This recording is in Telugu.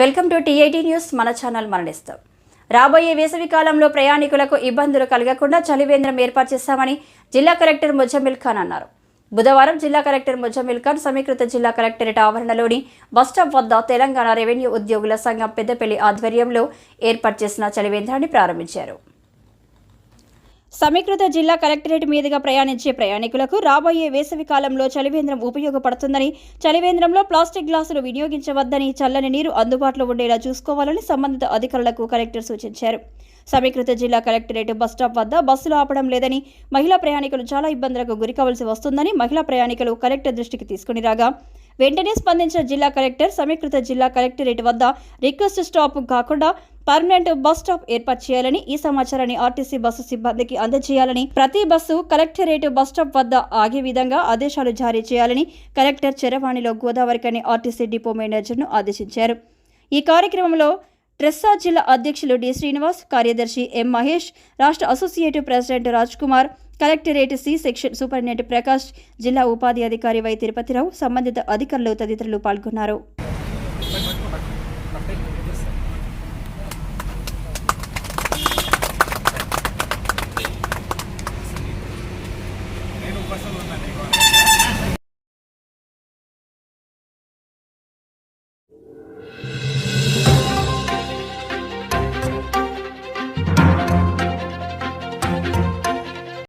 Welcome to TIT news. మన ఛానల్ మరణిస్తాం. రాబోయే వేసవి కాలంలో ప్రయాణికులకు ఇబ్బందులు కలగకుండా చలివేంద్రం ఏర్పాటు చేస్తామని జిల్లా కలెక్టర్ ముజమిల్ ఖాన్ అన్నారు. బుధవారం జిల్లా కలెక్టర్ ముజమిల్ ఖాన్ సమీకృత జిల్లా కలెక్టరేట్ ఆవరణలోని బస్టాప్ వద్ద తెలంగాణ రెవెన్యూ ఉద్యోగుల సంఘం పెద్దపల్లి ఆధ్వర్యంలో ఏర్పాటు చేసిన చలివేంద్రాన్ని ప్రారంభించారు. సమీకృత జిల్లా కలెక్టరేట్ మీదుగా ప్రయాణించే ప్రయాణికులకు రాబోయే వేసవి కాలంలో చలివేంద్రం ఉపయోగపడుతుందని చలివేంద్రంలో ప్లాస్టిక్ గ్లాసులు వినియోగించవద్దని చల్లని నీరు అందుబాటులో ఉండేలా చూసుకోవాలని సంబంధిత అధికారులకు కలెక్టర్ సూచించారు. సమీకృత జిల్లా కలెక్టరేట్ బస్టాప్ వద్ద బస్సులు ఆపడం లేదని మహిళా ప్రయాణికులు చాలా ఇబ్బందులకు గురికావలసి వస్తుందని మహిళా ప్రయాణికులు కలెక్టర్ దృష్టికి తీసుకుని రాగా వెంటనే స్పందించిన జిల్లా కలెక్టర్ సమీకృత జిల్లా కలెక్టరేట్ వద్ద రిక్వెస్ట్ స్టాప్ కాకుండా పర్మనెంట్ బస్ స్టాప్ ఏర్పాటు చేయాలని ఈ సమాచారాన్ని ఆర్టీసీ బస్సు సిబ్బందికి అందజేయాలని ప్రతి బస్సు కలెక్టరేట్ బస్ స్టాప్ వద్ద ఆగే విధంగా ఆదేశాలు జారీ చేయాలని కలెక్టర్ చెరవాణిలో గోదావరికని ఆర్టీసీ డిపో మేనేజర్ను ఆదేశించారు. ఈ కార్యక్రమంలో ట్రెస్సా జిల్లా అధ్యక్షులు డి శ్రీనివాస్ కార్యదర్శి ఎం మహేష్ రాష్ట్ర associative president Raj Kumar collectorate C section superintendent Prakash జిల్లా ఉపాధి అధికారి వై తిరుపతిరావు సంబంధిత అధికారులు తదితరులు పాల్గొన్నారు. నేను